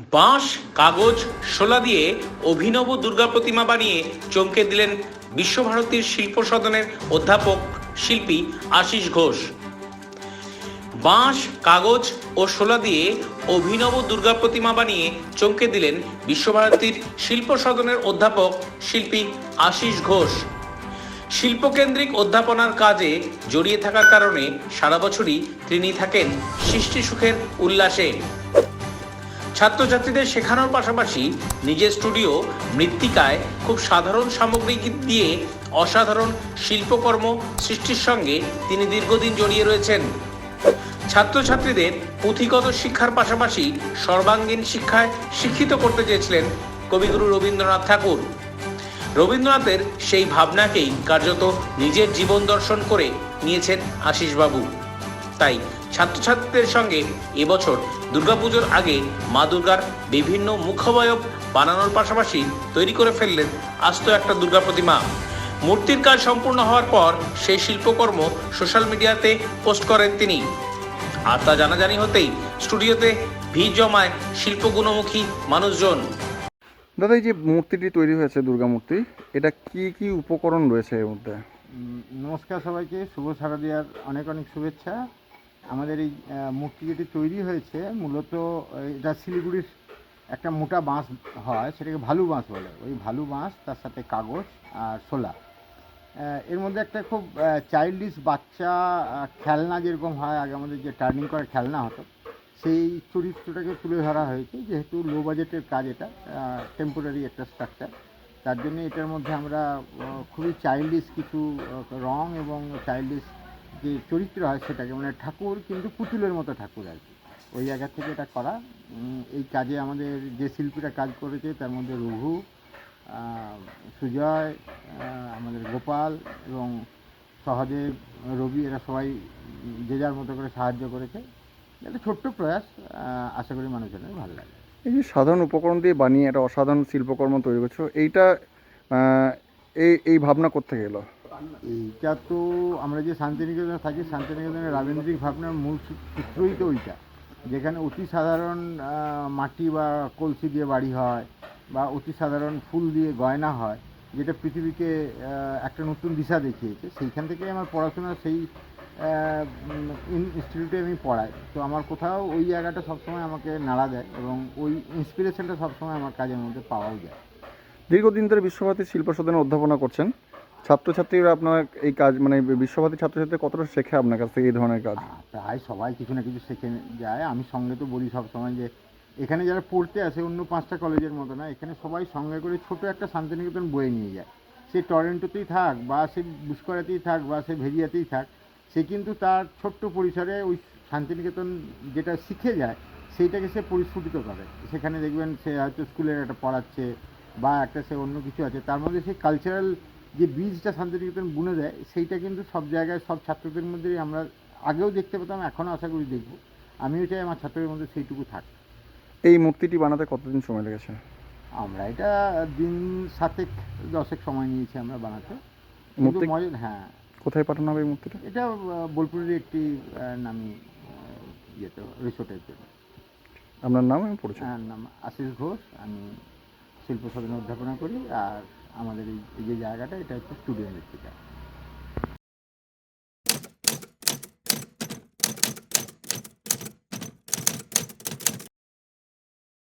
বাঁশ, কাগজ, শোলা দিয়ে অভিনব দুর্গা প্রতিমা বানিয়ে চমকে দিলেন বিশ্বভারতীর শিল্প সদনের অধ্যাপক শিল্পী আশিস ঘোষ। বাঁশ, কাগজ ও শোলা দিয়ে অভিনব দুর্গা প্রতিমা বানিয়ে চমকে দিলেন বিশ্বভারতীর শিল্প সদনের অধ্যাপক শিল্পী আশিস ঘোষ। শিল্পকেন্দ্রিক অধ্যাপনার কাজে জড়িয়ে থাকার কারণে সারা বছরই তিনি থাকেন সৃষ্টি সুখের উল্লাসে। ছাত্রছাত্রীদের শেখানোর পাশাপাশি নিজের স্টুডিও, মৃত্তিকায় খুব সাধারণ সামগ্রী দিয়ে অসাধারণ শিল্পকর্ম সৃষ্টির সঙ্গে তিনি দীর্ঘদিন জড়িয়ে রয়েছেন। ছাত্রছাত্রীদের পুঁথিগত শিক্ষার পাশাপাশি সর্বাঙ্গীন শিক্ষায় শিক্ষিত করতে চেয়েছিলেন কবিগুরু রবীন্দ্রনাথ ঠাকুর। রবীন্দ্রনাথের সেই ভাবনাকেই কার্যত নিজের জীবন দর্শন করে নিয়েছেন আশিসবাবু। তাই ছাত্রছাত্রীদের সঙ্গে এবছর দুর্গাপুজোর আগে মা দুর্গার বিভিন্ন মুখাবয়ব বানানোর পাশাপাশি তৈরি করে ফেললেন আস্ত একটা দুর্গা প্রতিমা। মূর্তির কাজ সম্পূর্ণ হওয়ার পর সেই শিল্পকর্ম সোশ্যাল মিডিয়াতে পোস্ট করেন তিনি। আর তা জানাজানি হতেই স্টুডিওতে ভিড় জমায় শিল্প গুণমুখী মানুষজন। দাদা এই যে মূর্তিটি তৈরি হয়েছে দুর্গা মূর্তি এটা কি কি উপকরণ রয়েছে এর মধ্যে? নমস্কার সবাইকে শুভ শারদিয়ার অনেক অনেক শুভেচ্ছা। আমাদের এই মূর্তি যেটি তৈরি হয়েছে, মূলত এটা শিলিগুড়ির একটা মোটা বাঁশ হয়, সেটাকে ভালু বাঁশ বলে। ওই ভালু বাঁশ, তার সাথে কাগজ আর শোলা এর মধ্যে একটা খুব চাইল্ডিশ বাচ্চা খেলনা যেরকম হয়, আগে আমাদের যে টার্নিং করা খেলনা হতো, সেই চরিত্রটাকে তুলে ধরা হয়েছে। যেহেতু লো বাজেটের কাজ এটা টেম্পোরারি একটা স্ট্রাকচার তার জন্য এটার মধ্যে আমরা খুবই চাইল্ডিশ কিছু রং এবং চাইল্ডিশ যে চরিত্র হয় সেটাকে মানে ঠাকুর কিন্তু পুতুলের মতো ঠাকুর আর কি। ওই জায়গা থেকে এটা করা। এই কাজে আমাদের যে শিল্পীরা কাজ করেছে, তার মধ্যে রঘু সুজয় আমাদের গোপাল এবং সহদেব, রবি, এরা সবাই যে যার মতো করে সাহায্য করেছে। একটা ছোট্ট প্রয়াস আশা করি মানুষজনের ভালো লাগে। এই যে সাধারণ উপকরণ দিয়ে বানিয়ে একটা অসাধারণ শিল্পকর্ম তৈরি করছ, এইটা এই এই ভাবনা কোথেকে এলো? এইটা তো আমরা যে শান্তিনিকেতনে থাকি, শান্তিনিকেতনের রাবীন্দ্রিক ভাবনার মূল সূত্রই তো ওইটা। যেখানে অতি সাধারণ মাটি বা কলসি দিয়ে বাড়ি হয় বা অতি সাধারণ ফুল দিয়ে গয়না হয়, যেটা পৃথিবীকে একটা নতুন দিশা দেখিয়েছে। সেইখান থেকে আমার পড়াশোনা সেই ইনস্টিটিউটে আমি পড়াই। তো আমার কোথাও ওই জায়গাটা সবসময় আমাকে নাড়া দেয় এবং ওই ইন্সপিরেশনটা সবসময় আমার কাজের মধ্যে পাওয়াও যায়। দীর্ঘদিন ধরে বিশ্বভারতী শিল্প সদনে অধ্যাপনা করছেন। ছাত্রছাত্রীরা আপনার এই কাজ মানে বিশ্বভারতী ছাত্রছাত্রী কতটা শেখে আপনার কাছ থেকে এই ধরনের কাজ? প্রায় সবাই কিছু না কিছু শিখে যায়। আমি সঙ্গে তো বলি সব সময় যে, এখানে যারা পড়তে আসে, অন্য পাঁচটা কলেজের মতো না, এখানে সবাই সঙ্গে করে ছোট একটা শান্তিনিকেতন বয়ে নিয়ে যায়। সে টরেন্টোতেই থাক বা সে বুসকরাতেই থাক বা সে ভেরিয়াতেই থাক, সে কিন্তু তার ছোট্ট পরিসরে ওই শান্তিনিকেতন যেটা শিখে যায়, সেইটাকে সে পরিস্ফুটিত করে। সেখানে দেখবেন সে হয়তো স্কুলের একটা পড়াচ্ছে বা একটা সে অন্য কিছু আছে, তার মধ্যে সেই কালচারাল যে বীজটা শান্তিনিকেতন বুনে দেয় সেইটা কিন্তু সব জায়গায় সব ছাত্রদের মধ্যেই আমরা আগেও দেখতে পেতাম এখনও আশা করি দেখব। আমিও চাই আমার ছাত্রদের মধ্যে সেইটুকু থাক। এই মূর্তিটি বানাতে কতদিন সময় লেগেছে? আমরা এটা দিন সাতেক দশেক সময় নিয়েছি আমরা বানাতে। মূর্তি হ্যাঁ। কোথায় পাঠানো হবে এই মূর্তিটা? এটা বোলপুরের একটি নামি ইয়েতে রিসোর্টের জন্য। আপনার নাম আমি পড়ছি। আমার নাম আশিস ঘোষ আমি শিল্প সদনে অধ্যাপনা করি আর আমাদের এই যে জায়গাটা এটা হচ্ছে স্টুডিও মৃত্তিকা